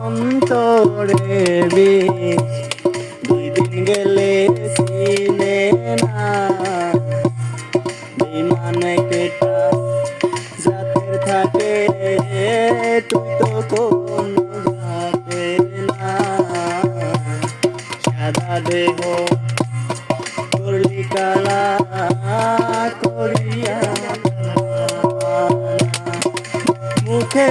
অন্তরে দুই দিন গেলে চিনে না। বিমানে কেটা জাতের থাকে, তুই তো কোন জাতের না। সাদা দেহ করলি কালা করিয়া মুখে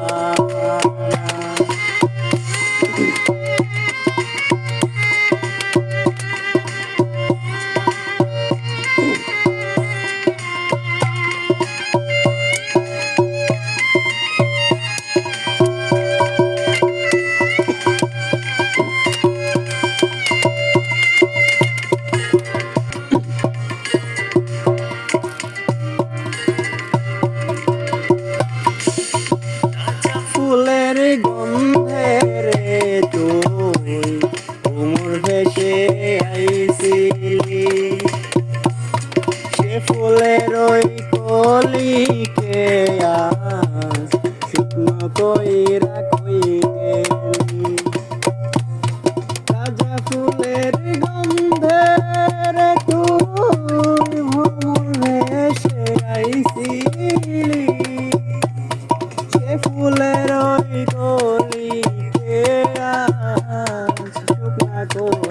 তুই উমর ভেসে আইছিলি। সে ফুলের ওই কলিকে আজ শুকনো কইরা কই গেলি রাজা ফুলের গন্ধে রে তুই ভ্রমর ভেসে আইছিলি। সে ফুলের ওই কলিকে Ako